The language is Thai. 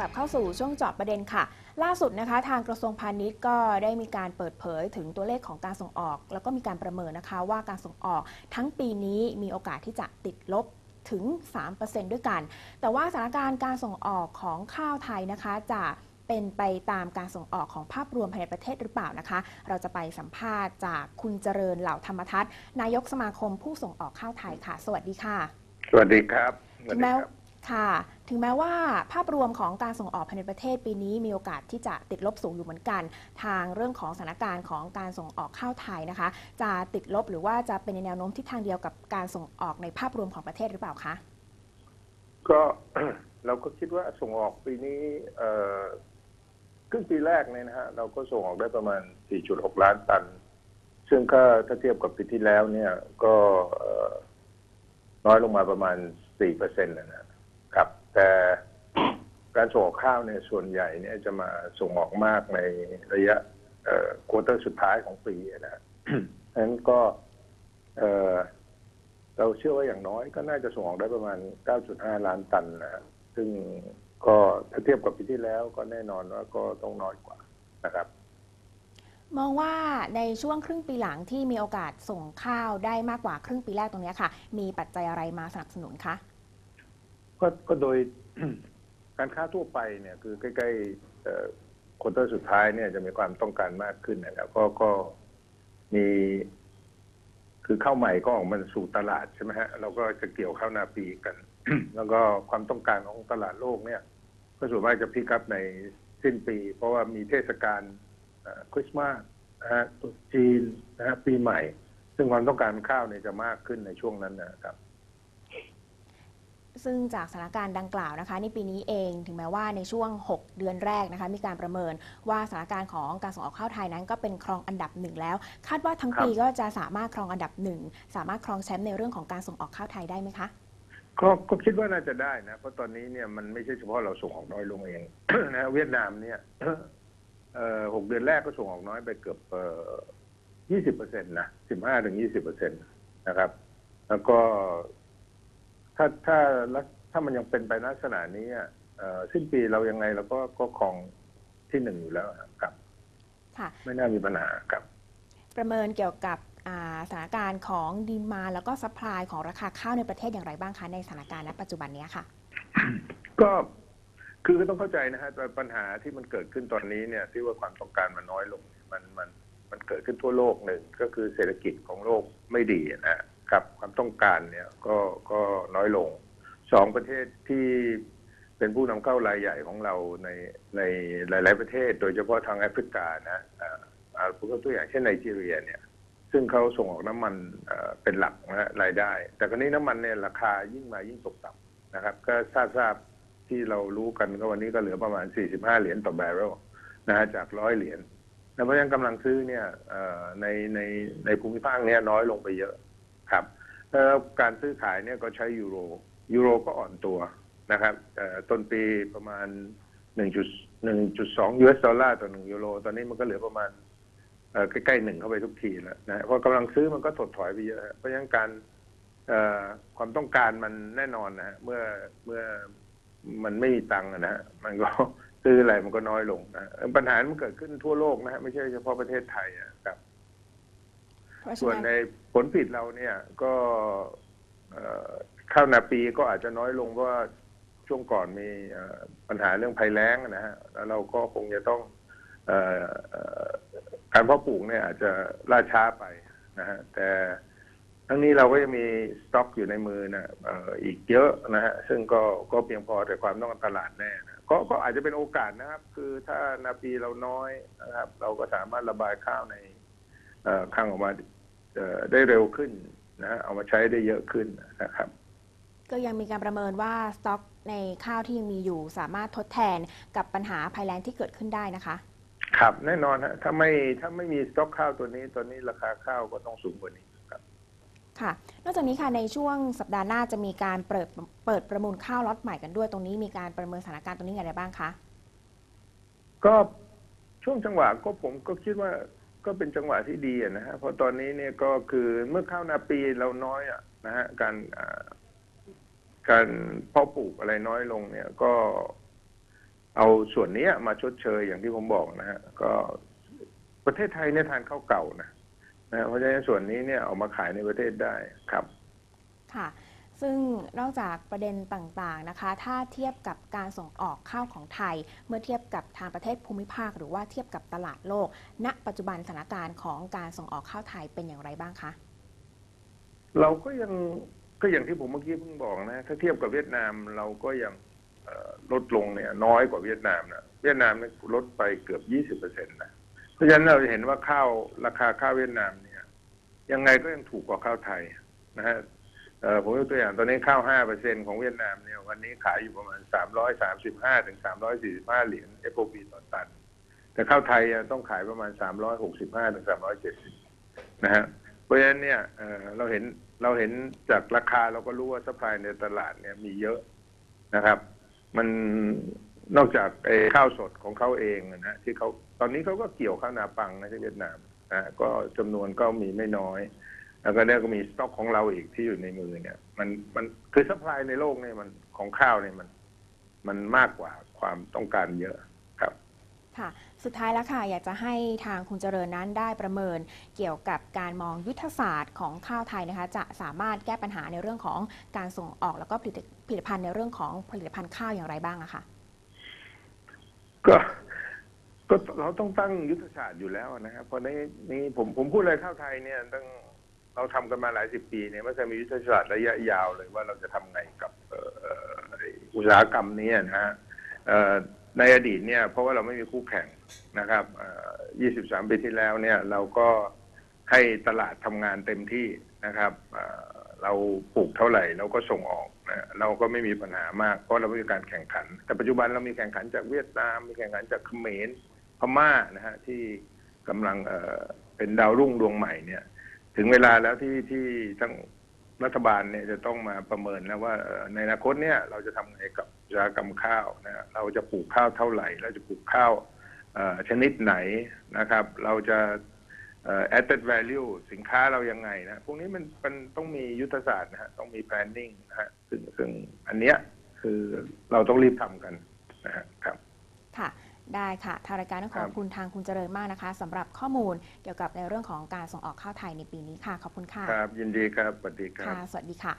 กลับเข้าสู่ช่วงเจาะประเด็นค่ะ ล่าสุดนะคะ ทางกระทรวงพาณิชย์ก็ได้มีการเปิดเผยถึงตัวเลขของการส่งออก แล้วก็มีการประเมินนะคะว่าการส่งออกทั้งปีนี้มีโอกาสที่จะติดลบถึง 3%ด้วยกัน แต่ว่าสถานการณ์การส่งออกของข้าวไทยนะคะจะเป็นไปตามการส่งออกของภาพรวมภายในประเทศหรือเปล่านะคะ เราจะไปสัมภาษณ์จากคุณเจริญเหล่าธรรมทัศน์นายกสมาคมผู้ส่งออกข้าวไทยค่ะ สวัสดีค่ะ สวัสดีครับสวัถึสงดีแม้ ค่ะ ถึงแม้ว่าภาพรวมของการส่งออกภายในประเทศปีนี้มีโอกาสที่จะติดลบสูงอยู่เหมือนกัน ทางเรื่องของสถานการณ์ของการส่งออกข้าวไทยนะคะ จะติดลบหรือว่าจะเป็นในแนวโน้มที่ทางเดียวกับการส่งออกในภาพรวมของประเทศหรือเปล่าคะก็เราก็คิดว่าส่งออกปีนี้ครึ่งปีแรกเนี่ยนะฮะเราก็ส่งออกได้ประมาณ 4.6 ล้านตัน ซึ่งก็ถ้าเทียบกับปีที่แล้วเนี่ยก็น้อยลงมาประมาณ4เปอร์เซ็นต์นะ ครับ แต่การส่งออกข้าวเนี่ยส่วนใหญ่เนี่ยจะมาส่งออกมากในระยะเอ่อควอเตอร์สุดท้ายของปีนะฉะนั้นก็เอ่อเราเชื่อว่าอย่างน้อยก็น่าจะส่งออกได้ประมาณ 9.5 ล้านตันนะซึ่งก็ถ้าเทียบกับปีที่แล้วก็แน่นอนว่าก็ต้องน้อยกว่านะครับ มองว่าในช่วงครึ่งปีหลังที่มีโอกาสส่งข้าวได้มากกว่าครึ่งปีแรกตรงนี้ค่ะ มีปัจจัยอะไรมาสนับสนุนคะ ก็ก็โดย การค้าทั่วไปเนี่ย คือใกล้ๆควอเตอร์สุดท้ายเนี่ยจะมีความต้องการมากขึ้นนะครับก็ก็มี คือข้าวใหม่ก็ออกมาสู่ตลาดใช่ไหมฮะเราก็จะเกี่ยวข้าวนาปีกัน แล้วก็ความต้องการของตลาดโลกเนี่ย ก็ส่วนมากจะพิกัพในสิ้นปี เพราะว่ามีเทศกาลคริสต์มาสนะฮะตรุษจีนนะฮะปีใหม่ ซึ่งความต้องการข้าวเนี่ยจะมากขึ้นในช่วงนั้นนะครับ ซึ่งจากสถานการณ์ดังกล่าวนะคะ ในปีนี้เองถึงแม้ว่าในช่วง 6 เดือนแรกนะคะ มีการประเมินว่าสถานการณ์ของการส่งออกข้าวไทยนั้น ก็เป็นครองอันดับหนึ่งแล้ว คาดว่าทั้งครับปีก็จะสามารถครองอันดับหนึ่งสามารถครองแชมป์ในเรื่องของการส่งออกข้าวไทยได้ไหมคะก็ก็คิดว่าน่าจะได้นะ เพราะตอนนี้เนี่ยมันไม่ใช่เฉพาะเราส่งออกน้อยลงเองนะเวียดนามเนี่ยเอ่อหกเดือนแรกก็ส่งออกน้อยไปเกือบเอ่อยี่สิบเปอร์เซ็นต์นะสิบห้าถึงยี่สิบเปอร์เซ็นต์นะครับ แล้วก็ ถ้าถ้าลักถ้ามันยังเป็นไปลักษณะนี้อะเอ่อสิ้นปีเรายังไงเราก็ก็ครองที่หนึ่งอยู่แล้วครับค่ะไม่น่ามีปัญหาครับ ประเมินเกี่ยวกับอ่าสถานการณ์ของดีมาแล้วก็ซัพพลายของราคาข้าวในประเทศอย่างไรบ้างคะในสถานการณ์ณปัจจุบันเนี้ยค่ะ ก็คือก็ต้องเข้าใจนะฮะแต่ปัญหาที่มันเกิดขึ้นตอนนี้เนี่ยที่ว่าความต้องการมันน้อยลงเนี่ยมันมันมันเกิดขึ้นทั่วโลกหนึ่งก็คือเศรษฐกิจของโลกไม่ดีนะ ครับความต้องการเนี่ยก็ก็น้อยลงสองประเทศที่เป็นผู้นำเข้ารายใหญ่ของเราในในหลาย ๆประเทศ โดยเฉพาะทางแอฟริกานะอ่าอ่าผมยกตัวอย่างเช่นไนจีเรียเนี่ย ซึ่งเขาส่งออกน้ำมันเป็นหลักนะฮะรายได้ แต่คราวนี้น้ำมันเนี่ยราคายิ่งมายิ่งตกต่ำนะครับ ก็ทราบทราบที่เรารู้กันก็วันนี้ก็เหลือประมาณ 45 เหรียญต่อแบเรลนะฮะจากร้อยเหรียญแล้วเพราะฉะนั้นกำลังซื้อเนี่ยในในในภูมิภาคเนี้ยน้อยลงไปเยอะ ครับแล้วการซื้อขายเนี่ยก็ใช้ยูโรยูโรก็อ่อนตัวนะครับต้นปีประมาณ 1.1.2 US ดอลลาร์ต่อ1ยูโรตอนนี้มันก็เหลือประมาณใกล้ๆหนึ่งเข้าไปทุกทีแล้วนะเพราะกำลังซื้อมันก็ถดถอยไปเยอะ เพราะฉะนั้นการความต้องการมันแน่นอนนะเมื่อเมื่อมันไม่มีตังค์นะฮะมันก็ซื้ออะไรมันก็น้อยลงนะปัญหามันเกิดขึ้นทั่วโลกนะฮะไม่ใช่เฉพาะประเทศไทยอะครับ เพราะฉะส่วนนั้น ในผลผลิตเราเนี่ยก็เอ่อข้าวนาปีก็อาจจะน้อยลงเพราะว่าช่วงก่อนมีเอ่อปัญหาเรื่องภัยแล้งนะฮะแล้วเราก็คงจะต้องเอ่อเอ่อการเพาะปลูกเนี่ยอาจจะล่าช้าไปนะฮะแต่ทั้งนี้เราก็ยังมีสต็อกอยู่ในมือนะเอ่ออีกเยอะนะฮะซึ่งก็ก็เพียงพอแต่ความต้องการตลาดแน่นะก็ก็อาจจะเป็นโอกาสนะครับ คือถ้านาปีเราน้อยนะครับ เราก็สามารถระบายข้าวใน คลังออกมาเอ่อได้เร็วขึ้นนะฮะเอามาใช้ได้เยอะขึ้นนะครับ ก็ยังมีการประเมินว่าสต็อกในข้าวที่ยังมีอยู่สามารถทดแทนกับปัญหาภัยแล้งที่เกิดขึ้นได้นะคะ ครับแน่นอนฮะถ้าไม่ถ้าไม่มีสต็อกข้าวตัวนี้ตอนนี้ราคาข้าวก็ต้องสูงกว่านี้ครับค่ะ นอกจากนี้ค่ะในช่วงสัปดาห์หน้าจะมีการเปิดเปิดประมูลข้าวล็อตใหม่กันด้วย ตรงนี้มีการประเมินสถานการณ์ตรงนี้อย่างไรบ้างคะก็ช่วงจังหวะก็ผมก็คิดว่า ก็เป็นจังหวะที่ดีนะฮะเพราะตอนนี้เนี่ยก็คือเมื่อข้าวนาปีเราน้อยอะนะฮะการการเพาะปลูกอะไรน้อยลงเนี่ยก็เอาส่วนนี้มาชดเชยอย่างที่ผมบอกนะฮะก็ประเทศไทยเนี่ยทานข้าวเก่านะนะเพราะฉะนั้นส่วนนี้เนี่ยเอามาขายในประเทศได้ครับ ค่ะ ซึ่งนอกจากประเด็นต่างๆนะคะ ถ้าเทียบกับการส่งออกข้าวของไทย เมื่อเทียบกับทางประเทศภูมิภาค หรือว่าเทียบกับตลาดโลก ณ ปัจจุบันสถานการณ์ของการส่งออกข้าวไทยเป็นอย่างไรบ้างคะ เราก็ยังก็อย่างที่ผมเมื่อกี้เพิ่งบอกนะ ถ้าเทียบกับเวียดนามเราก็ยังลดลงเนี่ยน้อยกว่าเวียดนามนะเวียดนามลดไปเกือบยี่สิบเปอร์เซ็นต์นะเพราะฉะนั้นเราเห็นว่าข้าวราคาข้าวเวียดนามเนี่ยยังไงก็ยังถูกกว่าข้าวไทยนะฮะ ผมยกตัวอย่างตอนนี้ข้าวห้าเปอร์เซ็นของเวียดนามเนี่ยวันนี้ขายอยู่ประมาณสามร้อยสามสิบห้าถึงสามร้อยสี่สิบห้าเหรียญ FOB ต่อตัน แต่ข้าวไทยต้องขายประมาณสามร้อยหกสิบห้าถึงสามร้อยเจ็ดสิบนะฮะเพราะฉะนั้นเนี่ยเออเราเห็นเราเห็นจากราคาเราก็รู้ว่าสปายในตลาดเนี่ยมีเยอะนะครับ มันนอกจากไอ้ข้าวสดของเขาเองนะฮะที่เขาตอนนี้เขาก็เกี่ยวข้าวนาปังนะที่เวียดนามนะฮะก็จำนวนก็มีไม่น้อย แล้วก็เนี่ยก็มีสต็อกของเราอีกที่อยู่ในมือเนี่ย มันมันคือสปายในโลกเนี่ยมันของข้าวเนี่ยมันมันมากกว่าความต้องการเยอะครับค่ะ สุดท้ายแล้วค่ะอยากจะให้ทางคุณเจริญนั้นได้ประเมินเกี่ยวกับการมองยุทธศาสตร์ของข้าวไทยนะคะ จะสามารถแก้ปัญหาในเรื่องของการส่งออกแล้วก็ผลิตผลิตภัณฑ์ในเรื่องของผลิตภัณฑ์ข้าวอย่างไรบ้างอะคะก็ก็เราต้องตั้งยุทธศาสตร์อยู่แล้วนะครับเพราะในนี้ผมผมพูดเลยข้าวไทยเนี่ยตั้ง เราทำกันมาหลายสิบปีเนี่ยไม่เคยมียุทธศาสตร์ระยะยาวเลยว่าเราจะทำไงกับอุตสาหกรรมนี้นะฮะในอดีตเนี่ยเพราะว่าเราไม่มีคู่แข่งนะครับเอ่อ23 ปีที่แล้วเนี่ยเราก็ให้ตลาดทำงานเต็มที่นะครับเราปลูกเท่าไหร่เราก็ส่งออกนะเราก็ไม่มีปัญหามาก เพราะเราไม่มีการแข่งขัน แต่ปัจจุบันเรามีแข่งขันจากเวียดนาม มีแข่งขันจากเขมรพม่านะฮะที่กำลังเป็นดาวรุ่งดวงใหม่เนี่ย ถึงเวลาแล้วที่ที่ทั้งรัฐบาลเนี่ยจะต้องมาประเมินนะว่าในอนาคตเนี่ยเราจะทำไงกับอุตสาหกรรมข้าวนะเราจะปลูกข้าวเท่าไหร่ เราจะปลูกข้าวชนิดไหนนะครับ เราจะ added value สินค้าเรายังไงนะพวกนี้มันมันต้องมียุทธศาสตร์นะฮะต้องมี planning นะฮะซึ่งซึ่งอันเนี้ยคือเราต้องรีบทำกันนะครับ ได้ค่ะ ทางรายการต้องขครัอบบคุณทางคุณเจริญมากนะคะสำหรับข้อมูลเกี่ยวกับในเรื่องของการส่งออกข้าวไทยในปีนี้ค่ะ ขอบคุณค่ะ ครับ ยินดีครับ สวัสดีครับค่ะสวัสดีค่ะ